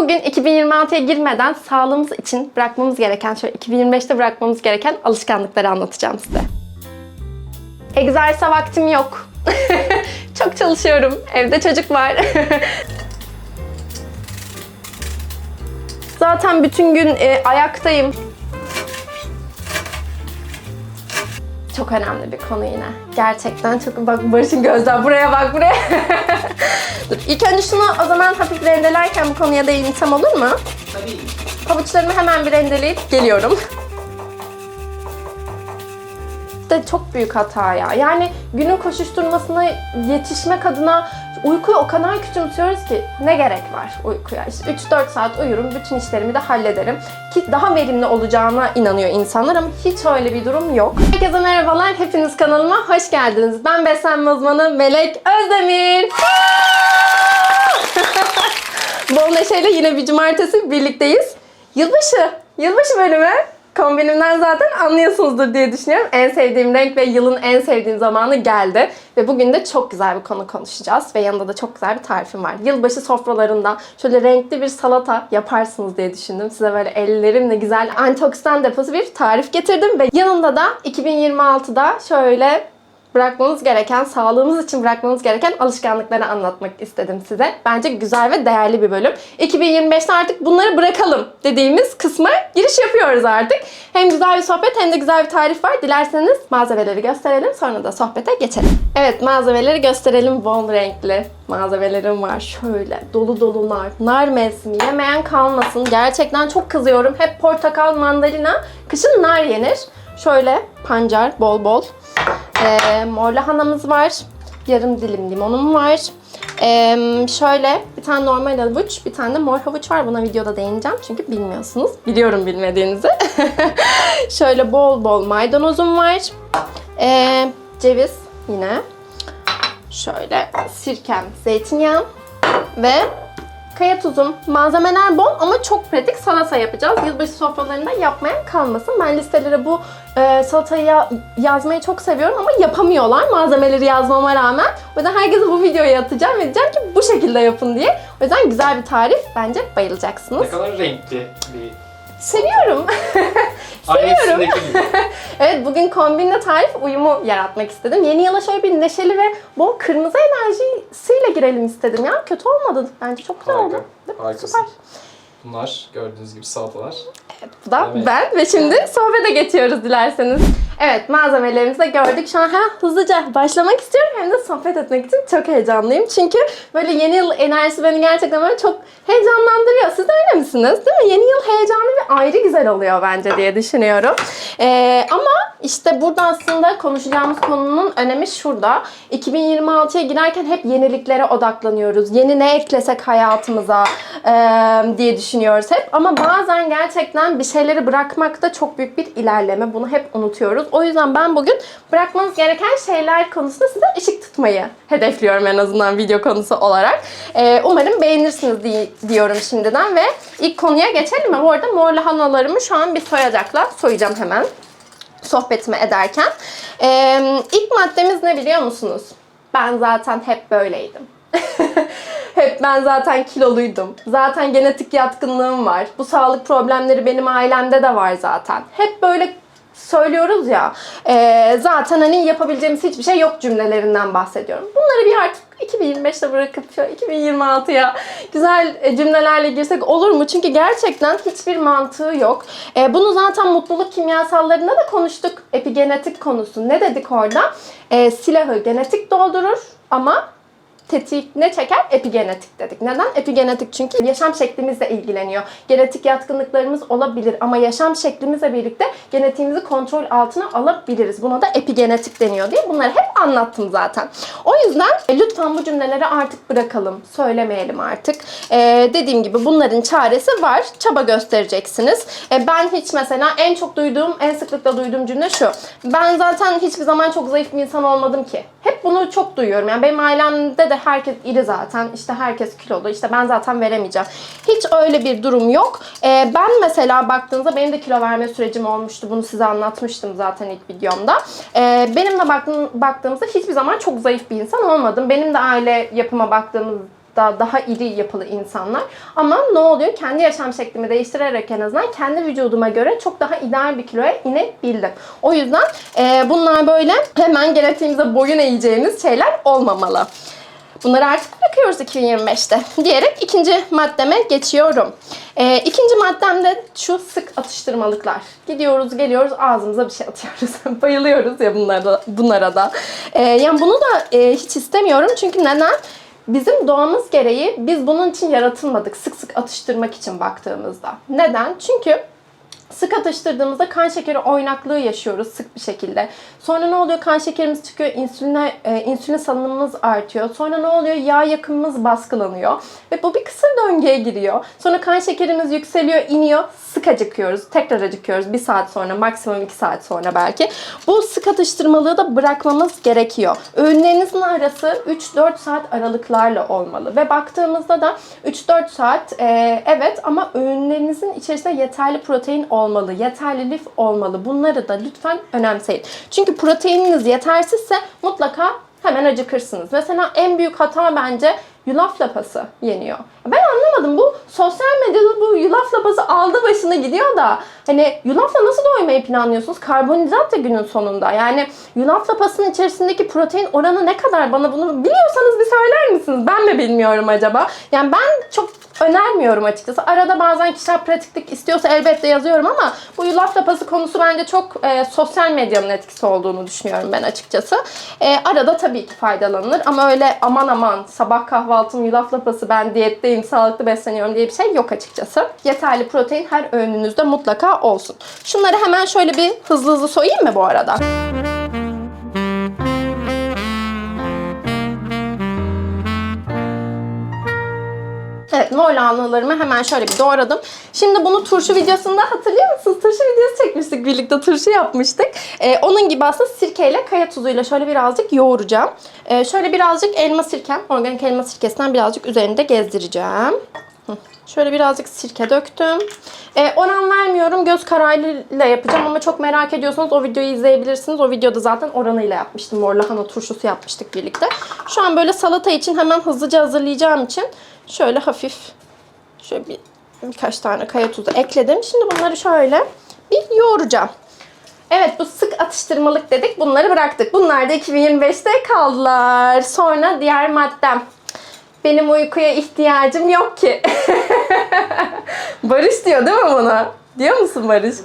Bugün 2026'ya girmeden sağlığımız için bırakmamız gereken, şöyle 2025'te bırakmamız gereken alışkanlıkları anlatacağım size. Egzersize vaktim yok. Çok çalışıyorum. Evde çocuk var. Zaten bütün gün e, ayaktayım. Çok önemli bir konu yine. Gerçekten çok... Bak Barış'ın gözler buraya bak buraya. Dur, ilk önce şunu o zaman hafif rendelerken bu konuya değinsem olur mu? Tabii. Pabuçlarımı hemen bir rendeleyip geliyorum. de çok büyük hata ya. Yani günün koşuşturmasına yetişmek adına uykuyu o kadar küçümsüyoruz ki ne gerek var uykuya? İşte 3-4 saat uyurum, bütün işlerimi de hallederim. Ki daha verimli olacağına inanıyor insanlar ama hiç öyle bir durum yok. Herkese merhabalar, hepiniz kanalıma hoş geldiniz. Ben beslenme uzmanı Melek Özdemir. Bol neşeyle yine bir cumartesi birlikteyiz. Yılbaşı, yılbaşı bölümü. Kombinimden zaten anlıyorsunuzdur diye düşünüyorum. En sevdiğim renk ve yılın en sevdiğim zamanı geldi. Ve bugün de çok güzel bir konu konuşacağız. Ve yanında da çok güzel bir tarifim var. Yılbaşı sofralarında şöyle renkli bir salata yaparsınız diye düşündüm. Size böyle ellerimle güzel antioksidan deposu bir tarif getirdim. Ve yanında da 2026'da şöyle bırakmamız gereken, sağlığımız için bırakmamız gereken alışkanlıkları anlatmak istedim size. Bence güzel ve değerli bir bölüm. 2025'te artık bunları bırakalım dediğimiz kısma giriş yapıyoruz artık. Hem güzel bir sohbet hem de güzel bir tarif var. Dilerseniz malzemeleri gösterelim sonra da sohbete geçelim. Evet malzemeleri gösterelim. Bol renkli malzemelerim var. Şöyle dolu dolu nar. Nar mevsimi yemeyen kalmasın. Gerçekten çok kızıyorum. Hep portakal, mandalina. Kışın nar yenir. Şöyle pancar bol bol. Ee, mor lahanamız var. Yarım dilim limonum var. Ee, şöyle bir tane normal havuç, bir tane de mor havuç var. Buna videoda değineceğim çünkü bilmiyorsunuz. Biliyorum bilmediğinizi. şöyle bol bol maydanozum var. Ee, ceviz yine. Şöyle sirkem, zeytinyağı ve kaya tuzum. Malzemeler bol ama çok pratik salata yapacağız. Yılbaşı sofralarında yapmayan kalmasın. Ben listelere bu e, salatayı ya- yazmayı çok seviyorum ama yapamıyorlar malzemeleri yazmama rağmen. O yüzden herkese bu videoyu atacağım ve diyeceğim ki bu şekilde yapın diye. O yüzden güzel bir tarif. Bence bayılacaksınız. Ne kadar renkli bir Seviyorum. Seviyorum. Evet bugün kombinle tarif uyumu yaratmak istedim. Yeni yıla şöyle bir neşeli ve bol kırmızı enerjisiyle girelim istedim ya. Kötü olmadı. Bence çok güzel oldu. Harika. Değil mi? Harikasın. Süper. Bunlar gördüğünüz gibi salatalar. Bu da Evet. ben ve şimdi sohbete geçiyoruz dilerseniz. Evet malzemelerimizi de gördük. Şu an ha, hızlıca başlamak istiyorum hem de sohbet etmek için çok heyecanlıyım. Çünkü böyle yeni yıl enerjisi beni gerçekten böyle çok heyecanlandırıyor. Siz de öyle misiniz? Değil mi? Yeni yıl heyecanlı ve ayrı güzel oluyor bence diye düşünüyorum. Ee, ama işte burada aslında konuşacağımız konunun önemi şurada. 2026'ya girerken hep yeniliklere odaklanıyoruz. Yeni ne eklesek hayatımıza ee, diye düşünüyoruz hep. Ama bazen gerçekten bir şeyleri bırakmakta çok büyük bir ilerleme. Bunu hep unutuyoruz. O yüzden ben bugün bırakmanız gereken şeyler konusunda size ışık tutmayı hedefliyorum en azından video konusu olarak. Ee, umarım beğenirsiniz di- diyorum şimdiden ve ilk konuya geçelim mi? Bu arada mor lahanalarımı şu an bir soyacakla soyacağım hemen sohbetimi ederken. Ee, ilk maddemiz ne biliyor musunuz? Ben zaten hep böyleydim. hep ben zaten kiloluydum. Zaten genetik yatkınlığım var. Bu sağlık problemleri benim ailemde de var zaten. Hep böyle söylüyoruz ya. e, zaten hani yapabileceğimiz hiçbir şey yok cümlelerinden bahsediyorum. Bunları bir artık 2025'te bırakıp şöyle 2026'ya güzel e, cümlelerle girsek olur mu? Çünkü gerçekten hiçbir mantığı yok. E, bunu zaten mutluluk kimyasallarında da konuştuk. Epigenetik konusu. Ne dedik orada? E, silahı genetik doldurur ama tetik ne çeker? Epigenetik dedik. Neden? Epigenetik çünkü yaşam şeklimizle ilgileniyor. Genetik yatkınlıklarımız olabilir ama yaşam şeklimizle birlikte genetiğimizi kontrol altına alabiliriz. Buna da epigenetik deniyor diye bunları hep anlattım zaten. O yüzden e, lütfen bu cümleleri artık bırakalım. Söylemeyelim artık. Ee, dediğim gibi bunların çaresi var. Çaba göstereceksiniz. E, ben hiç mesela en çok duyduğum, en sıklıkla duyduğum cümle şu. Ben zaten hiçbir zaman çok zayıf bir insan olmadım ki. Hep bunu çok duyuyorum. Yani benim ailemde de herkes iri zaten. İşte herkes kilolu. İşte ben zaten veremeyeceğim. Hiç öyle bir durum yok. Ee, ben mesela baktığınızda benim de kilo verme sürecim olmuştu. Bunu size anlatmıştım zaten ilk videomda. Ee, benim de baktığım, baktığımızda hiçbir zaman çok zayıf bir insan olmadım. Benim de aile yapıma baktığımız da daha iri yapılı insanlar. Ama ne oluyor? Kendi yaşam şeklimi değiştirerek en azından kendi vücuduma göre çok daha ideal bir kiloya inebildim. O yüzden e, bunlar böyle hemen genetiğimize boyun eğeceğimiz şeyler olmamalı. Bunları artık bırakıyoruz 2025'te diyerek ikinci maddeme geçiyorum. Ee, ikinci maddem de şu sık atıştırmalıklar. Gidiyoruz geliyoruz ağzımıza bir şey atıyoruz. Bayılıyoruz ya bunlara, bunlara da. Ee, yani bunu da e, hiç istemiyorum çünkü neden? Bizim doğamız gereği biz bunun için yaratılmadık sık sık atıştırmak için baktığımızda. Neden? Çünkü Sık atıştırdığımızda kan şekeri oynaklığı yaşıyoruz sık bir şekilde. Sonra ne oluyor? Kan şekerimiz çıkıyor, insüline, e, insülin salınımımız artıyor. Sonra ne oluyor? Yağ yakımımız baskılanıyor. Ve bu bir kısır döngüye giriyor. Sonra kan şekerimiz yükseliyor, iniyor. Sık acıkıyoruz. Tekrar acıkıyoruz. Bir saat sonra, maksimum iki saat sonra belki. Bu sık atıştırmalığı da bırakmamız gerekiyor. Öğünlerinizin arası 3-4 saat aralıklarla olmalı. Ve baktığımızda da 3-4 saat e, evet ama öğünlerinizin içerisinde yeterli protein olmalı, yeterli lif olmalı. Bunları da lütfen önemseyin. Çünkü proteininiz yetersizse mutlaka hemen acıkırsınız. Mesela en büyük hata bence yulaf lapası yeniyor. Ben anlamadım bu sosyal medyada bu yulaf lapası aldı başına gidiyor da hani yulafla nasıl doymayı planlıyorsunuz? Karbonhidrat da günün sonunda. Yani yulaf lapasının içerisindeki protein oranı ne kadar bana bunu biliyorsanız bir söyler misiniz? Ben mi bilmiyorum acaba? Yani ben çok önermiyorum açıkçası. Arada bazen kişisel pratiklik istiyorsa elbette yazıyorum ama bu yulaf lapası konusu bence çok e, sosyal medyanın etkisi olduğunu düşünüyorum ben açıkçası. E, arada tabii ki faydalanılır ama öyle aman aman sabah kahvaltım yulaf lapası ben diyetteyim, sağlıklı besleniyorum diye bir şey yok açıkçası. Yeterli protein her öğününüzde mutlaka olsun. Şunları hemen şöyle bir hızlı hızlı soyayım mı bu arada? Evet mor lahanalarımı hemen şöyle bir doğradım. Şimdi bunu turşu videosunda hatırlıyor musunuz? Turşu videosu çekmiştik birlikte turşu yapmıştık. Ee, onun gibi aslında sirkeyle kaya tuzuyla şöyle birazcık yoğuracağım. Ee, şöyle birazcık elma sirkem, organik elma sirkesinden birazcık üzerinde gezdireceğim. Şöyle birazcık sirke döktüm. Ee, oran vermiyorum. Göz kararıyla yapacağım ama çok merak ediyorsanız o videoyu izleyebilirsiniz. O videoda zaten oranıyla yapmıştım. Mor lahana turşusu yapmıştık birlikte. Şu an böyle salata için hemen hızlıca hazırlayacağım için şöyle hafif şöyle bir birkaç tane kaya tuzu ekledim. Şimdi bunları şöyle bir yoğuracağım. Evet bu sık atıştırmalık dedik. Bunları bıraktık. Bunlar da 2025'te kaldılar. Sonra diğer maddem. Benim uykuya ihtiyacım yok ki. Barış diyor değil mi buna? Diyor musun Barış?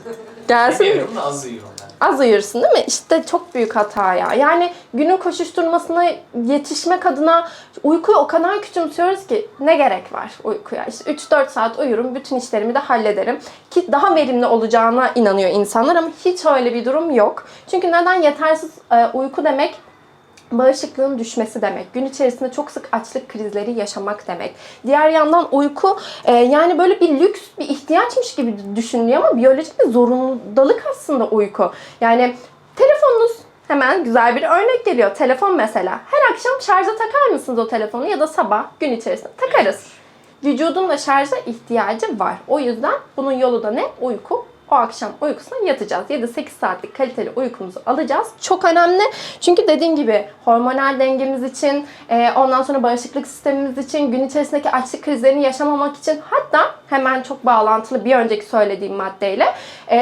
Gelsin da az yiyorum. Az uyursun değil mi? İşte çok büyük hata ya. Yani günün koşuşturmasına yetişmek adına uykuyu o kadar küçümsüyoruz ki ne gerek var uykuya? İşte 3-4 saat uyurum, bütün işlerimi de hallederim. Ki daha verimli olacağına inanıyor insanlar ama hiç öyle bir durum yok. Çünkü neden yetersiz e, uyku demek bağışıklığın düşmesi demek. Gün içerisinde çok sık açlık krizleri yaşamak demek. Diğer yandan uyku e, yani böyle bir lüks, bir ihtiyaçmış gibi düşünülüyor ama biyolojik bir zorundalık aslında uyku. Yani telefonunuz Hemen güzel bir örnek geliyor. Telefon mesela. Her akşam şarja takar mısınız o telefonu ya da sabah gün içerisinde takarız. Vücudun da şarja ihtiyacı var. O yüzden bunun yolu da ne? Uyku o akşam uykusuna yatacağız. 7-8 saatlik kaliteli uykumuzu alacağız. Çok önemli. Çünkü dediğim gibi hormonal dengemiz için, e, ondan sonra bağışıklık sistemimiz için, gün içerisindeki açlık krizlerini yaşamamak için hatta hemen çok bağlantılı bir önceki söylediğim maddeyle e,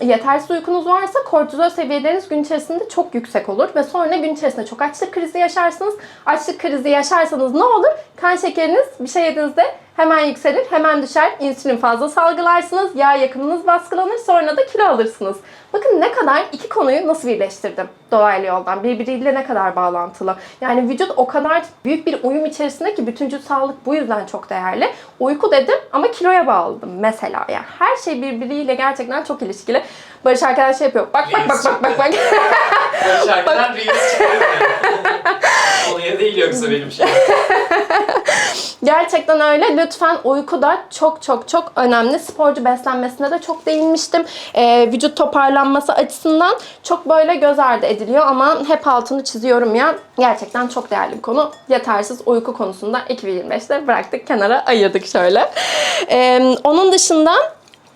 yetersiz uykunuz varsa kortizol seviyeleriniz gün içerisinde çok yüksek olur ve sonra gün içerisinde çok açlık krizi yaşarsınız. Açlık krizi yaşarsanız ne olur? Kan şekeriniz bir şey yediğinizde hemen yükselir, hemen düşer. İnsülin fazla salgılarsınız, yağ yakımınız baskılanır, sonra da kilo alırsınız. Bakın ne kadar iki konuyu nasıl birleştirdim dolaylı yoldan. Birbiriyle ne kadar bağlantılı. Yani vücut o kadar büyük bir uyum içerisinde ki bütüncül sağlık bu yüzden çok değerli. Uyku dedim ama kiloya bağladım mesela. Yani her şey birbiriyle gerçekten çok ilişkili. Barış arkadaş şey yapıyor. Bak bak bak bak bak bak. Böyle şarkıdan Reels çıkıyor. Konuya değil yoksa benim şey. Gerçekten öyle. Lütfen uyku da çok çok çok önemli. Sporcu beslenmesinde de çok değinmiştim. Ee, vücut toparlanması açısından çok böyle göz ardı ediliyor ama hep altını çiziyorum ya. Gerçekten çok değerli bir konu. Yetersiz uyku konusunda 2025'te bıraktık kenara ayırdık şöyle. Ee, onun dışında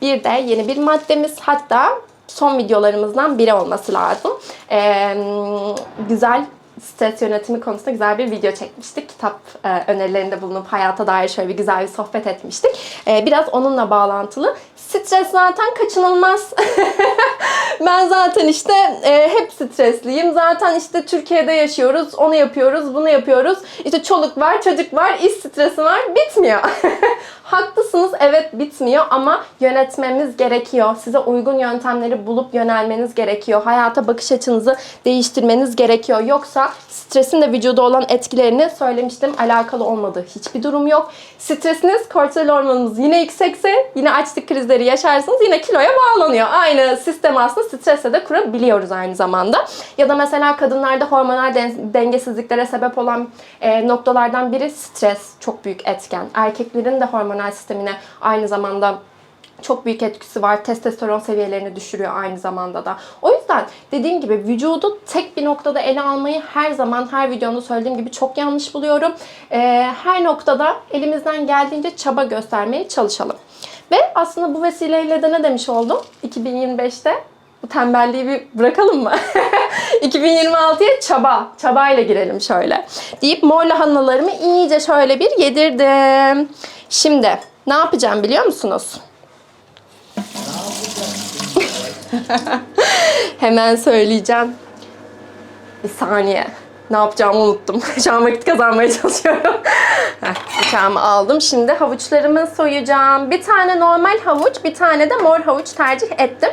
bir de yeni bir maddemiz hatta son videolarımızdan biri olması lazım. Ee, güzel stres yönetimi konusunda güzel bir video çekmiştik. Kitap e, önerilerinde bulunup hayata dair şöyle bir güzel bir sohbet etmiştik. E, biraz onunla bağlantılı. Stres zaten kaçınılmaz. ben zaten işte e, hep stresliyim. Zaten işte Türkiye'de yaşıyoruz. Onu yapıyoruz, bunu yapıyoruz. İşte çoluk var, çocuk var, iş stresi var. Bitmiyor. Haklısınız evet bitmiyor ama yönetmemiz gerekiyor. Size uygun yöntemleri bulup yönelmeniz gerekiyor. Hayata bakış açınızı değiştirmeniz gerekiyor. Yoksa stresin de vücuda olan etkilerini söylemiştim alakalı olmadığı hiçbir durum yok. Stresiniz kortizol hormonunuz yine yüksekse yine açlık krizleri yaşarsınız yine kiloya bağlanıyor. Aynı sistem aslında stresle de kurabiliyoruz aynı zamanda. Ya da mesela kadınlarda hormonal den- dengesizliklere sebep olan e, noktalardan biri stres çok büyük etken. Erkeklerin de hormonal sistemine aynı zamanda çok büyük etkisi var. Testosteron seviyelerini düşürüyor aynı zamanda da. O yüzden dediğim gibi vücudu tek bir noktada ele almayı her zaman her videomda söylediğim gibi çok yanlış buluyorum. Ee, her noktada elimizden geldiğince çaba göstermeye çalışalım. Ve aslında bu vesileyle de ne demiş oldum? 2025'te bu tembelliği bir bırakalım mı? 2026'ya çaba, çabayla girelim şöyle. Deyip mor lahanalarımı iyice şöyle bir yedirdim. Şimdi ne yapacağım biliyor musunuz? Hemen söyleyeceğim. Bir saniye. Ne yapacağımı unuttum. Şu an vakit kazanmaya çalışıyorum. Heh, bıçağımı aldım. Şimdi havuçlarımı soyacağım. Bir tane normal havuç, bir tane de mor havuç tercih ettim.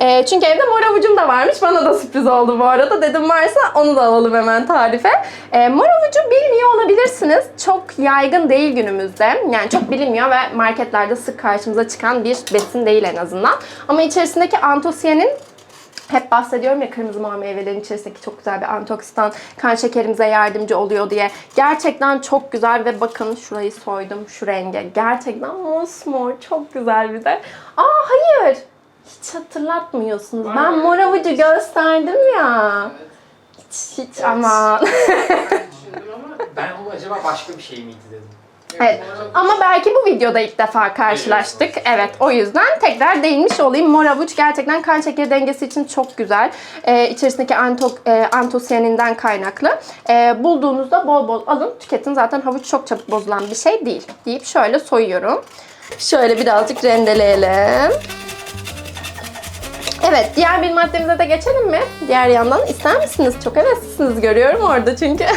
Ee, çünkü evde mor havucum da varmış. Bana da sürpriz oldu bu arada. Dedim varsa onu da alalım hemen tarife. Ee, mor havucu bilmiyor olabilirsiniz. Çok yaygın değil günümüzde. Yani çok bilinmiyor ve marketlerde sık karşımıza çıkan bir besin değil en azından. Ama içerisindeki antosiyanin hep bahsediyorum ya kırmızı mor meyvelerin içerisindeki çok güzel bir antioksidan kan şekerimize yardımcı oluyor diye. Gerçekten çok güzel ve bakın şurayı soydum şu renge. Gerçekten mosmor çok güzel bir de. Aa hayır. Hiç hatırlatmıyorsunuz. Ben mor havucu gösterdim ya. Hiç, hiç Evet. ama. Düşündüm ama ben o acaba başka bir şey miydi dedim. Evet. Ama belki bu videoda ilk defa karşılaştık. Evet o yüzden tekrar değinmiş olayım. Mor havuç gerçekten kan şekeri dengesi için çok güzel. Ee, içerisindeki anto, e, antosiyaninden kaynaklı. Ee, bulduğunuzda bol bol alın tüketin. Zaten havuç çok çabuk bozulan bir şey değil. Deyip şöyle soyuyorum. Şöyle birazcık rendeleyelim. Evet, diğer bir maddemize de geçelim mi? Diğer yandan ister misiniz? Çok heveslisiniz görüyorum orada çünkü.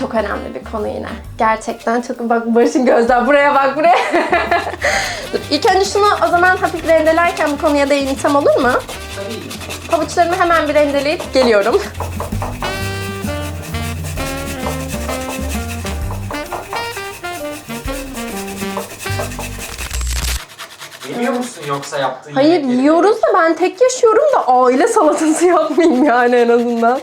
Çok önemli bir konu yine. Gerçekten çok bak Barış'ın gözler buraya bak buraya. İlk önce şunu o zaman hafif rendelerken bu konuya değinsem olur mu? Tabii. Havuçlarımı hemen bir rendeleyip geliyorum. Yemiyor musun yoksa yaptığın Hayır yemekleri? yiyoruz da ben tek yaşıyorum da aile salatası yapmayayım yani en azından.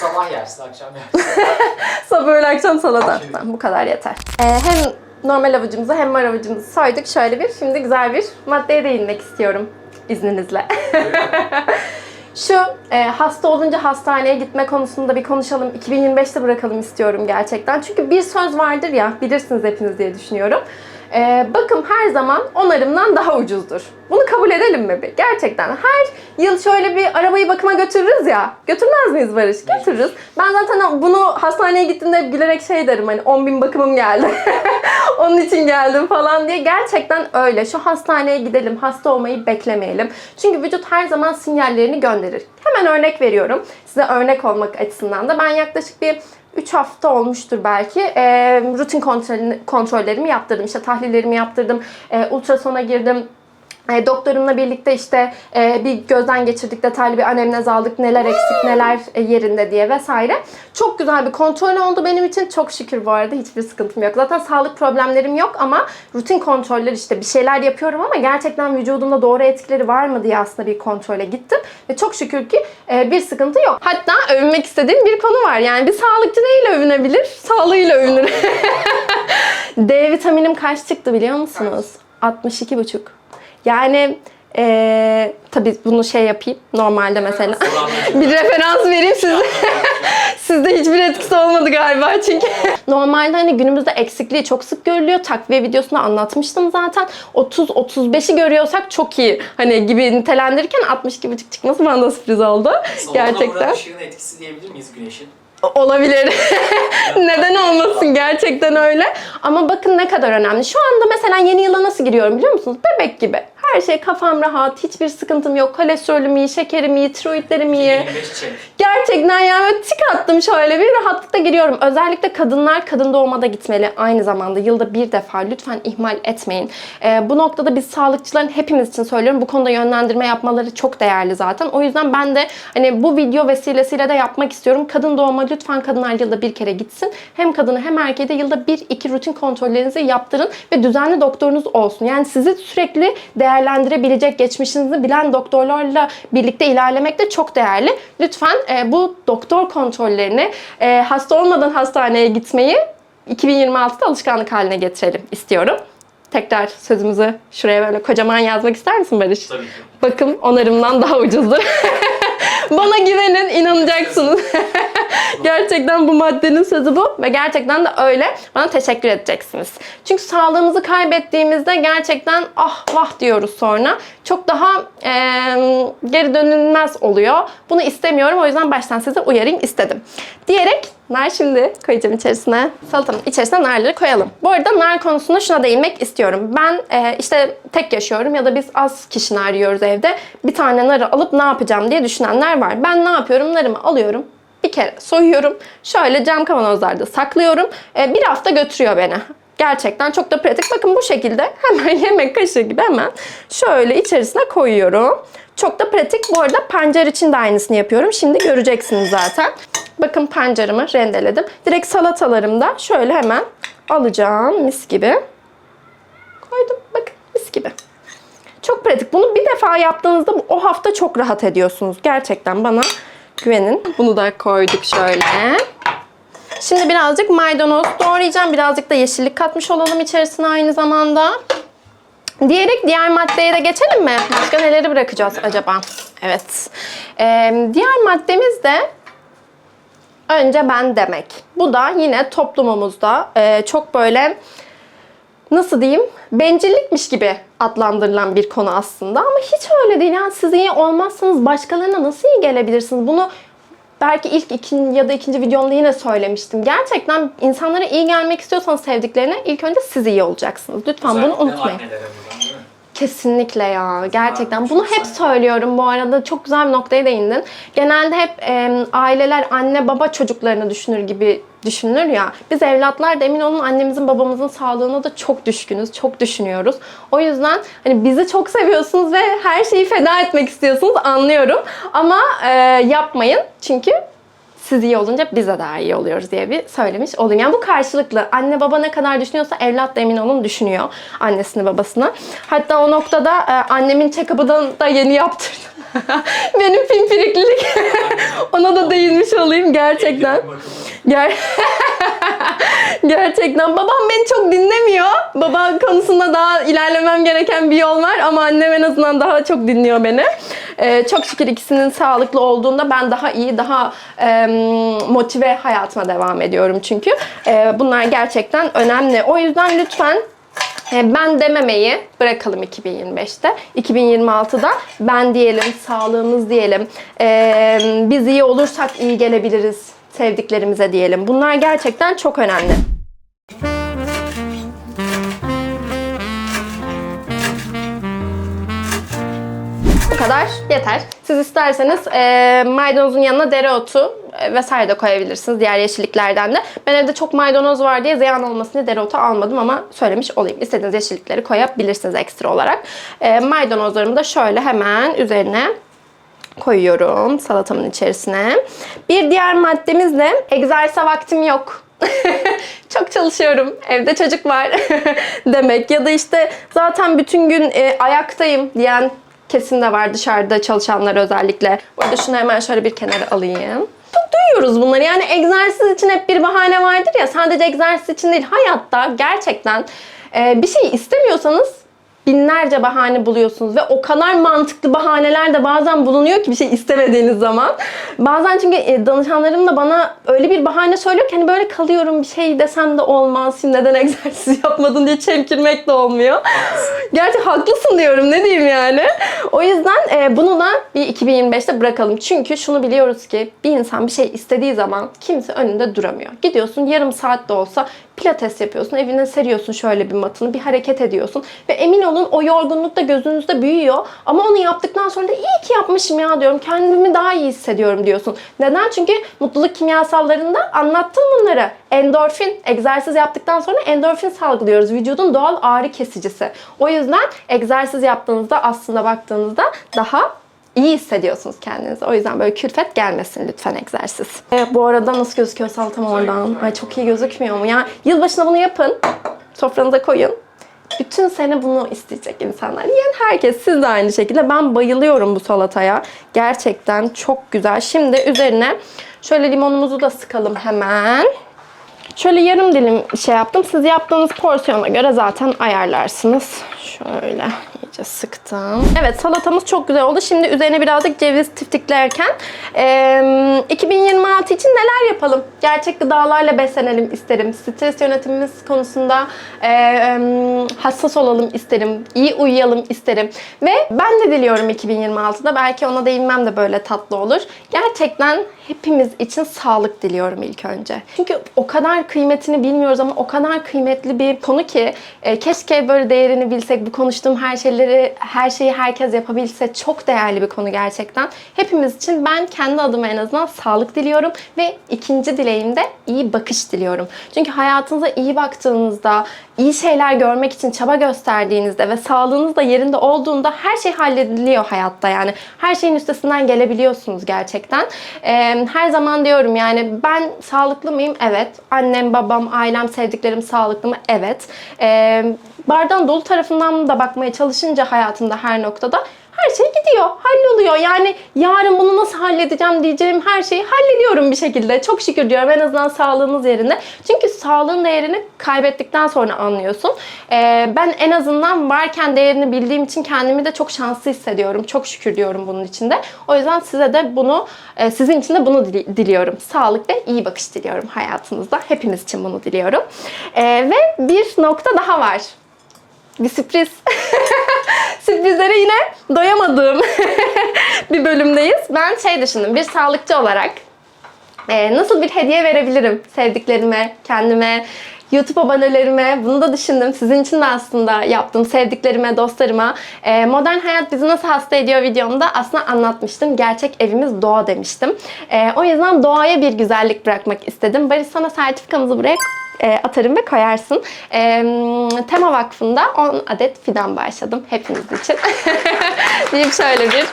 Sabah yersin, akşam yersin. Sabah öğle akşam salata. Tamam, bu kadar yeter. Ee, hem normal avucumuzu hem mor avucumuzu soyduk şöyle bir. Şimdi güzel bir maddeye değinmek istiyorum izninizle. Şu e, hasta olunca hastaneye gitme konusunda bir konuşalım. 2025'te bırakalım istiyorum gerçekten. Çünkü bir söz vardır ya bilirsiniz hepiniz diye düşünüyorum. E, bakım her zaman onarımdan daha ucuzdur. Bunu kabul edelim mi? bir? Gerçekten her yıl şöyle bir arabayı bakıma götürürüz ya. Götürmez miyiz Barış? Götürürüz. Ben zaten bunu hastaneye gittiğimde hep gülerek şey derim hani 10 bin bakımım geldi. Onun için geldim falan diye. Gerçekten öyle. Şu hastaneye gidelim. Hasta olmayı beklemeyelim. Çünkü vücut her zaman sinyallerini gönderir. Hemen örnek veriyorum. Size örnek olmak açısından da ben yaklaşık bir 3 hafta olmuştur belki. E, rutin kontrol, kontrollerimi yaptırdım. İşte tahlillerimi yaptırdım. E, ultrasona girdim. E, doktorumla birlikte işte e, bir gözden geçirdik, detaylı bir anemnez aldık, neler eksik, neler e, yerinde diye vesaire. Çok güzel bir kontrol oldu benim için. Çok şükür bu arada hiçbir sıkıntım yok. Zaten sağlık problemlerim yok ama rutin kontroller işte bir şeyler yapıyorum ama gerçekten vücudumda doğru etkileri var mı diye aslında bir kontrole gittim. Ve çok şükür ki e, bir sıkıntı yok. Hatta övünmek istediğim bir konu var. Yani bir sağlıkçı neyle övünebilir? Sağlığıyla övünür. D vitaminim kaç çıktı biliyor musunuz? 62,5. Yani eee tabii bunu şey yapayım normalde mesela bir referans vereyim size. Sizde hiçbir etkisi olmadı galiba çünkü. Normalde hani günümüzde eksikliği çok sık görülüyor. Takviye videosunda anlatmıştım zaten. 30-35'i görüyorsak çok iyi. Hani gibi nitelendirirken 60 gibi çıkması bana da sürpriz oldu. Salona Gerçekten. ışığın etkisi diyebilir miyiz güneşin? Olabilir. Neden olmasın gerçekten öyle. Ama bakın ne kadar önemli. Şu anda mesela yeni yıla nasıl giriyorum biliyor musunuz? Bebek gibi. Her şey kafam rahat, hiçbir sıkıntım yok. Kolesterolüm iyi, şekerim iyi, tiroidlerim iyi. 25 çek. Gerçekten yani tik attım şöyle bir rahatlıkla giriyorum. Özellikle kadınlar kadın doğumada gitmeli aynı zamanda. Yılda bir defa lütfen ihmal etmeyin. Ee, bu noktada biz sağlıkçıların hepimiz için söylüyorum. Bu konuda yönlendirme yapmaları çok değerli zaten. O yüzden ben de hani bu video vesilesiyle de yapmak istiyorum. Kadın doğuma lütfen kadınlar yılda bir kere gitsin. Hem kadını hem erkeği de yılda bir iki rutin kontrollerinizi yaptırın ve düzenli doktorunuz olsun. Yani sizi sürekli değerlendirebilecek, geçmişinizi bilen doktorlarla birlikte ilerlemek de çok değerli. Lütfen e, bu doktor kontrollerini e, hasta olmadan hastaneye gitmeyi 2026'da alışkanlık haline getirelim istiyorum. Tekrar sözümüzü şuraya böyle kocaman yazmak ister misin Barış? Tabii ki. Bakım onarımdan daha ucuzdur. Bana güvenin, inanacaksınız. gerçekten bu maddenin sözü bu ve gerçekten de öyle. Bana teşekkür edeceksiniz. Çünkü sağlığımızı kaybettiğimizde gerçekten ah vah diyoruz sonra. Çok daha eee, geri dönülmez oluyor. Bunu istemiyorum. O yüzden baştan size uyarayım istedim. Diyerek nar şimdi koyacağım içerisine. Salatamın içerisine narları koyalım. Bu arada nar konusunda şuna değinmek istiyorum. Ben eee, işte tek yaşıyorum ya da biz az kişi nar yiyoruz evde. Bir tane narı alıp ne yapacağım diye düşünenler var. Ben ne yapıyorum? Narımı alıyorum. Bir kere soyuyorum. Şöyle cam kavanozlarda saklıyorum. Eee, bir hafta götürüyor beni. Gerçekten çok da pratik. Bakın bu şekilde hemen yemek kaşığı gibi hemen şöyle içerisine koyuyorum. Çok da pratik. Bu arada pancar için de aynısını yapıyorum. Şimdi göreceksiniz zaten. Bakın pancarımı rendeledim. Direkt salatalarımda şöyle hemen alacağım mis gibi. Koydum. Bakın mis gibi. Çok pratik. Bunu bir defa yaptığınızda o hafta çok rahat ediyorsunuz. Gerçekten bana güvenin. Bunu da koyduk şöyle. Şimdi birazcık maydanoz doğrayacağım. Birazcık da yeşillik katmış olalım içerisine aynı zamanda. Diyerek diğer maddeye de geçelim mi? Başka neleri bırakacağız acaba? Evet. Ee, diğer maddemiz de önce ben demek. Bu da yine toplumumuzda e, çok böyle nasıl diyeyim bencillikmiş gibi adlandırılan bir konu aslında ama hiç öyle değil. Yani siz iyi olmazsanız başkalarına nasıl iyi gelebilirsiniz? Bunu belki ilk ikinci ya da ikinci videomda yine söylemiştim. Gerçekten insanlara iyi gelmek istiyorsanız sevdiklerine ilk önce siz iyi olacaksınız. Lütfen bunu Özellikle unutmayın. Annelere buradan? Kesinlikle ya. Gerçekten. Bunu hep söylüyorum bu arada. Çok güzel bir noktaya değindin. Genelde hep e, aileler anne baba çocuklarını düşünür gibi düşünülür ya. Biz evlatlar da emin olun annemizin babamızın sağlığına da çok düşkünüz. Çok düşünüyoruz. O yüzden hani bizi çok seviyorsunuz ve her şeyi feda etmek istiyorsunuz anlıyorum. Ama e, yapmayın. Çünkü siz iyi olunca biz de daha iyi oluyoruz diye bir söylemiş olayım. Yani bu karşılıklı. Anne baba ne kadar düşünüyorsa evlat da emin olun düşünüyor annesini babasını. Hatta o noktada e, annemin check-up'ını da yeni yaptırdım. Benim pimpiriklilik. Ona da değinmiş olayım gerçekten. Ger Gerçekten babam beni çok dinlemiyor. Baba konusunda daha ilerlemem gereken bir yol var ama annem en azından daha çok dinliyor beni. Ee, çok şükür ikisinin sağlıklı olduğunda ben daha iyi, daha e, motive hayatıma devam ediyorum çünkü. Ee, bunlar gerçekten önemli. O yüzden lütfen e, ben dememeyi bırakalım 2025'te. 2026'da ben diyelim, sağlığımız diyelim. Ee, biz iyi olursak iyi gelebiliriz sevdiklerimize diyelim. Bunlar gerçekten çok önemli. Kadar yeter. Siz isterseniz e, maydanozun yanına dereotu e, vesaire de koyabilirsiniz diğer yeşilliklerden de. Ben evde çok maydanoz var diye ziyan olmasın diye dereotu almadım ama söylemiş olayım. İstediğiniz yeşillikleri koyabilirsiniz ekstra olarak. E, maydanozlarımı da şöyle hemen üzerine koyuyorum salatamın içerisine. Bir diğer maddemiz de egzersize vaktim yok. Çok çalışıyorum. Evde çocuk var demek. Ya da işte zaten bütün gün e, ayaktayım diyen kesin de var dışarıda çalışanlar özellikle. Bu arada şunu hemen şöyle bir kenara alayım. Çok duyuyoruz bunları. Yani egzersiz için hep bir bahane vardır ya. Sadece egzersiz için değil. Hayatta gerçekten e, bir şey istemiyorsanız binlerce bahane buluyorsunuz ve o kadar mantıklı bahaneler de bazen bulunuyor ki bir şey istemediğiniz zaman. Bazen çünkü e, danışanlarım da bana öyle bir bahane söylüyor ki hani böyle kalıyorum bir şey desem de olmaz. Şimdi neden egzersiz yapmadın diye çemkirmek de olmuyor. Gerçi haklısın diyorum ne diyeyim yani. O yüzden e, bunu da bir 2025'te bırakalım. Çünkü şunu biliyoruz ki bir insan bir şey istediği zaman kimse önünde duramıyor. Gidiyorsun yarım saat de olsa pilates yapıyorsun, evine seriyorsun şöyle bir matını, bir hareket ediyorsun ve emin olun o yorgunluk da gözünüzde büyüyor. Ama onu yaptıktan sonra da iyi ki yapmışım ya diyorum. Kendimi daha iyi hissediyorum diyorsun. Neden? Çünkü mutluluk kimyasallarında anlattım bunları. Endorfin, egzersiz yaptıktan sonra endorfin salgılıyoruz. Vücudun doğal ağrı kesicisi. O yüzden egzersiz yaptığınızda aslında baktığınızda daha iyi hissediyorsunuz kendinizi. O yüzden böyle külfet gelmesin lütfen egzersiz. E, bu arada nasıl gözüküyor salatam oradan? Ay çok iyi gözükmüyor mu? Ya yılbaşına bunu yapın. Sofranıza koyun. Bütün sene bunu isteyecek insanlar. Yiyen herkes. Siz de aynı şekilde. Ben bayılıyorum bu salataya. Gerçekten çok güzel. Şimdi üzerine şöyle limonumuzu da sıkalım hemen. Şöyle yarım dilim şey yaptım. Siz yaptığınız porsiyona göre zaten ayarlarsınız. Şöyle iyice sıktım. Evet salatamız çok güzel oldu. Şimdi üzerine birazcık ceviz tiftiklerken eee, 2026 için neler yapalım? Gerçek gıdalarla beslenelim isterim. Stres yönetimimiz konusunda eee, hassas olalım isterim. İyi uyuyalım isterim. Ve ben de diliyorum 2026'da. Belki ona değinmem de böyle tatlı olur. Gerçekten hepimiz için sağlık diliyorum ilk önce. Çünkü o kadar kıymetini bilmiyoruz ama o kadar kıymetli bir konu ki e, keşke böyle değerini bilsek. Bu konuştuğum her şeyleri, her şeyi herkes yapabilse çok değerli bir konu gerçekten. Hepimiz için ben kendi adıma en azından sağlık diliyorum ve ikinci dileğim de iyi bakış diliyorum. Çünkü hayatınıza iyi baktığınızda, iyi şeyler görmek için çaba gösterdiğinizde ve sağlığınız da yerinde olduğunda her şey hallediliyor hayatta yani. Her şeyin üstesinden gelebiliyorsunuz gerçekten. Ee, her zaman diyorum yani ben sağlıklı mıyım? Evet. Annem, babam, ailem, sevdiklerim sağlıklı mı? Evet. Ee, bardağın dolu tarafından da bakmaya çalışınca hayatımda her noktada her şey gidiyor, halloluyor. Yani yarın bunu nasıl halledeceğim diyeceğim her şeyi hallediyorum bir şekilde. Çok şükür diyorum en azından sağlığınız yerinde. Çünkü sağlığın değerini kaybettikten sonra anlıyorsun. Ee, ben en azından varken değerini bildiğim için kendimi de çok şanslı hissediyorum. Çok şükür diyorum bunun içinde. O yüzden size de bunu, e, sizin için de bunu dili- diliyorum. Sağlık ve iyi bakış diliyorum hayatınızda. Hepiniz için bunu diliyorum. Ee, ve bir nokta daha var. Bir sürpriz. Sürprizlere yine doyamadığım bir bölümdeyiz. Ben şey düşündüm, bir sağlıkçı olarak e, nasıl bir hediye verebilirim sevdiklerime, kendime, YouTube abonelerime bunu da düşündüm. Sizin için de aslında yaptım sevdiklerime, dostlarıma. E, Modern Hayat bizi nasıl hasta ediyor videomda aslında anlatmıştım. Gerçek evimiz doğa demiştim. E, o yüzden doğaya bir güzellik bırakmak istedim. Barış sana sertifikamızı buraya e, atarım ve koyarsın. E, Tema Vakfı'nda 10 adet fidan bağışladım hepiniz için. deyip şöyle bir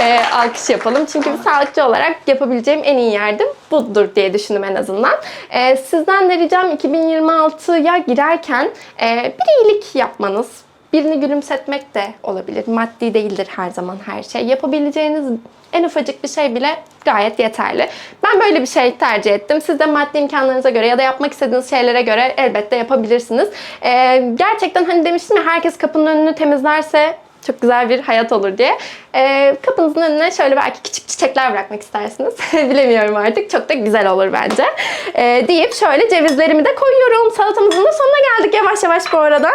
e, alkış yapalım. Çünkü bir sağlıkçı olarak yapabileceğim en iyi yardım budur diye düşündüm en azından. E, sizden de ricam 2026'ya girerken bir iyilik yapmanız. Birini gülümsetmek de olabilir. Maddi değildir her zaman her şey. Yapabileceğiniz en ufacık bir şey bile gayet yeterli. Ben böyle bir şey tercih ettim. Siz de maddi imkanlarınıza göre ya da yapmak istediğiniz şeylere göre elbette yapabilirsiniz. Ee, gerçekten hani demiştim ya herkes kapının önünü temizlerse çok güzel bir hayat olur diye. Ee, kapınızın önüne şöyle belki küçük çiçekler bırakmak istersiniz. Bilemiyorum artık. Çok da güzel olur bence. Ee, deyip şöyle cevizlerimi de koyuyorum. Salatamızın da sonuna geldik yavaş yavaş bu arada.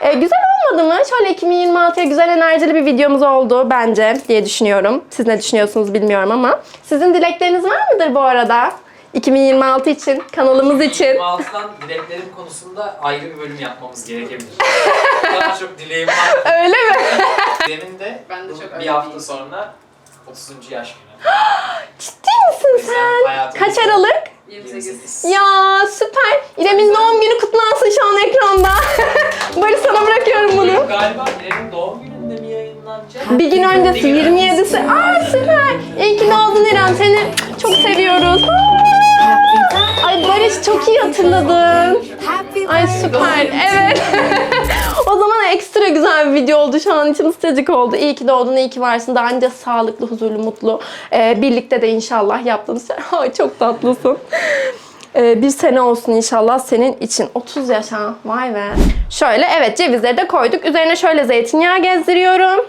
Ee, güzel olmadı mı? Şöyle 2026'ya güzel enerjili bir videomuz oldu bence diye düşünüyorum. Siz ne düşünüyorsunuz bilmiyorum ama. Sizin dilekleriniz var mıdır bu arada? 2026 için, kanalımız için. 26'dan dileklerim konusunda ayrı bir bölüm yapmamız gerekebilir. Daha çok dileğim var. Öyle mi? Demin de, Ben de çok bir öyle hafta değilim. sonra 30. yaş günü. Ciddi misin sen? Hayatımızda- Kaç Aralık? 28. Ya süper. İrem'in doğum günü kutlansın şu an ekranda. Barış sana bırakıyorum bunu. Bugün Galiba İrem'in doğum gününde mi yayınlanacak? Bir gün öncesi Bir gün 27'si. Aa süper. İyi ki doğdun İrem. Seni çok seviyoruz. Ay Barış çok iyi hatırladın. Ay süper. Evet. o zaman ekstra güzel bir video oldu. Şu an içim sıcacık oldu. İyi ki doğdun, iyi ki varsın. Daha önce sağlıklı, huzurlu, mutlu. Ee, birlikte de inşallah yaptığınız şey. Ay çok tatlısın. Ee, bir sene olsun inşallah senin için. 30 yaş ha. Vay be. Şöyle evet cevizleri de koyduk. Üzerine şöyle zeytinyağı gezdiriyorum.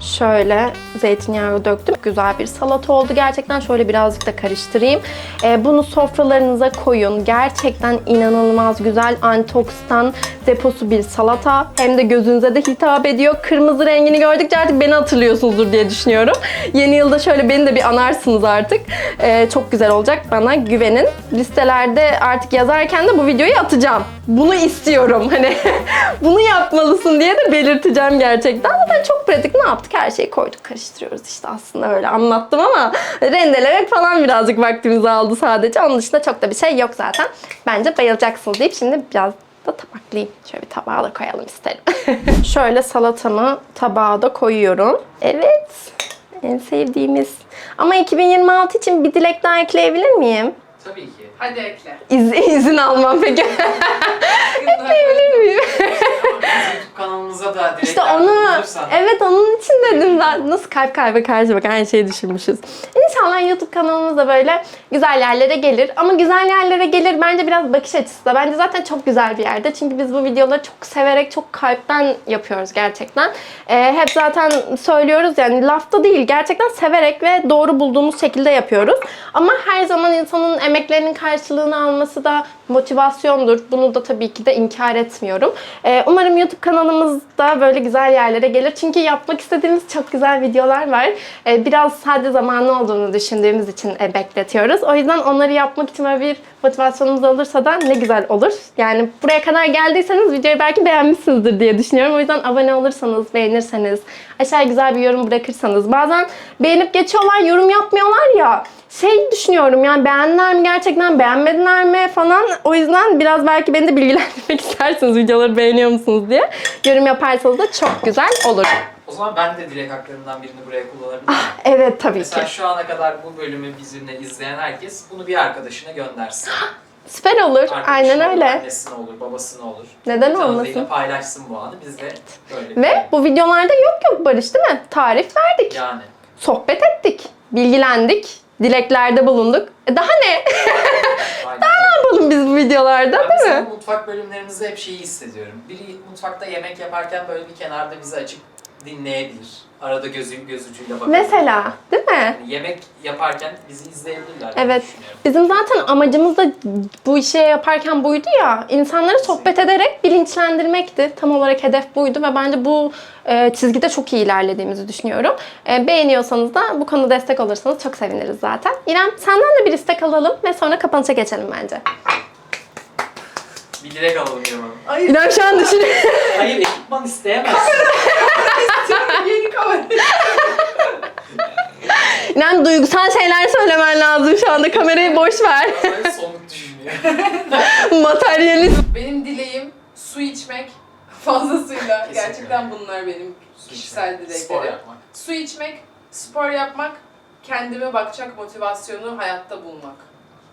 Şöyle zeytinyağı döktüm. Güzel bir salata oldu. Gerçekten şöyle birazcık da karıştırayım. Ee, bunu sofralarınıza koyun. Gerçekten inanılmaz güzel antioksidan deposu bir salata. Hem de gözünüze de hitap ediyor. Kırmızı rengini gördükçe artık beni hatırlıyorsunuzdur diye düşünüyorum. Yeni yılda şöyle beni de bir anarsınız artık. Ee, çok güzel olacak. Bana güvenin. Listelerde artık yazarken de bu videoyu atacağım. Bunu istiyorum. Hani bunu yapmalısın diye de belirteceğim gerçekten. Zaten çok pratik. Ne yaptık? Her şeyi koyduk, karıştırıyoruz işte aslında öyle anlattım ama rendelemek falan birazcık vaktimizi aldı sadece. Onun dışında çok da bir şey yok zaten. Bence bayılacaksınız deyip şimdi biraz da tabaklayayım. Şöyle bir tabağa da koyalım isterim. Şöyle salatamı tabağa da koyuyorum. Evet. En sevdiğimiz. Ama 2026 için bir dilek daha ekleyebilir miyim? Tabii ki. Hadi ekle. İz, izin almam peki. ekleyebilir miyim? YouTube kanalımıza da direkt İşte onu, bulursan- evet onun için dedim ben. Nasıl kalp kalbe karşı bak aynı şeyi düşünmüşüz. İnşallah YouTube kanalımız da böyle güzel yerlere gelir. Ama güzel yerlere gelir bence biraz bakış açısı da. Bence zaten çok güzel bir yerde. Çünkü biz bu videoları çok severek, çok kalpten yapıyoruz gerçekten. Ee, hep zaten söylüyoruz yani lafta değil. Gerçekten severek ve doğru bulduğumuz şekilde yapıyoruz. Ama her zaman insanın emeklerinin karşılığını alması da motivasyondur. Bunu da tabii ki de inkar etmiyorum. Ee, umarım YouTube kanalımızda böyle güzel yerlere gelir. Çünkü yapmak istediğimiz çok güzel videolar var. Ee, biraz sadece zamanı olduğunu düşündüğümüz için e, bekletiyoruz. O yüzden onları yapmak için böyle bir motivasyonumuz olursa da ne güzel olur. Yani buraya kadar geldiyseniz videoyu belki beğenmişsinizdir diye düşünüyorum. O yüzden abone olursanız, beğenirseniz, aşağıya güzel bir yorum bırakırsanız. Bazen beğenip geçiyorlar, yorum yapmıyorlar ya şey düşünüyorum yani beğendiler mi gerçekten beğenmediler mi falan. O yüzden biraz belki beni de bilgilendirmek isterseniz videoları beğeniyor musunuz diye. Yorum yaparsanız da çok güzel olur. O zaman ben de direkt haklarından birini buraya kullanabilir miyim? Evet tabii ki. Mesela şu ana kadar bu bölümü bizimle izleyen herkes bunu bir arkadaşına göndersin. Süper olur. Arkadaşına Aynen öyle. Annesine olur, babasına olur. Neden olmasın? paylaşsın bu anı. Biz de böyle Ve bu videolarda yok yok Barış değil mi? Tarif verdik. yani. Sohbet ettik. Bilgilendik. Dileklerde bulunduk. E daha ne? Aynen. ne yapalım biz bu videolarda Ben değil mesela mi? mutfak bölümlerimizde hep şeyi hissediyorum. Biri mutfakta yemek yaparken böyle bir kenarda bizi açıp dinleyebilir. Arada gözü göz ucuyla bakabilir. Mesela değil mi? Yani yemek yaparken bizi izleyebilirler. diye Evet. düşünüyorum. Bizim zaten amacımız da bu işi yaparken buydu ya. İnsanları sohbet ederek bilinçlendirmekti. Tam olarak hedef buydu ve bence bu e, çizgide çok iyi ilerlediğimizi düşünüyorum. E, beğeniyorsanız da bu konuda destek olursanız çok seviniriz zaten. İrem senden de bir istek alalım ve sonra kapanışa geçelim bence. Bir dilek alalım Yaman. Hayır. İrem şu an düşünüyor. Hayır ekipman isteyemezsin. Yeni kamera. İrem duygusal şeyler söylemen lazım şu anda. Kamerayı boş ver. Böyle somut düşünüyor. Materyalist. Benim dileğim su içmek. Fazlasıyla. Kesinlikle. Gerçekten bunlar benim kişisel Spor dileklerim. yapmak. Su içmek, spor yapmak, kendime bakacak motivasyonu hayatta bulmak.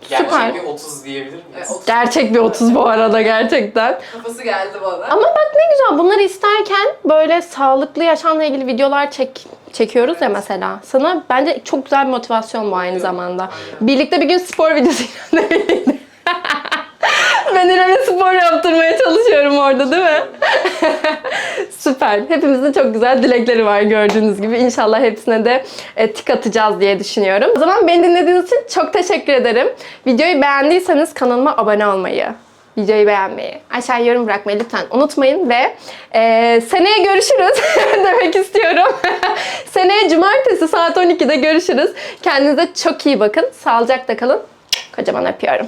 Gerçek Süper. bir 30 diyebilir miyiz? Otuz- Gerçek bir 30 bu arada gerçekten. Kafası geldi bana. Ama bak ne güzel bunları isterken böyle sağlıklı yaşamla ilgili videolar çek çekiyoruz ya mesela. Sana bence çok güzel bir motivasyon bu aynı Evet. zamanda. Aynen. Birlikte bir gün spor videosu birlikte. Ben İrem'e spor yaptırmaya çalışıyorum orada değil mi? Süper. Hepimizin çok güzel dilekleri var gördüğünüz gibi. İnşallah hepsine de e, tik atacağız diye düşünüyorum. O zaman beni dinlediğiniz için çok teşekkür ederim. Videoyu beğendiyseniz kanalıma abone olmayı, videoyu beğenmeyi, aşağıya yorum bırakmayı lütfen unutmayın ve e, seneye görüşürüz demek istiyorum. seneye cumartesi saat 12'de görüşürüz. Kendinize çok iyi bakın. Sağlıcakla kalın. Kocaman öpüyorum.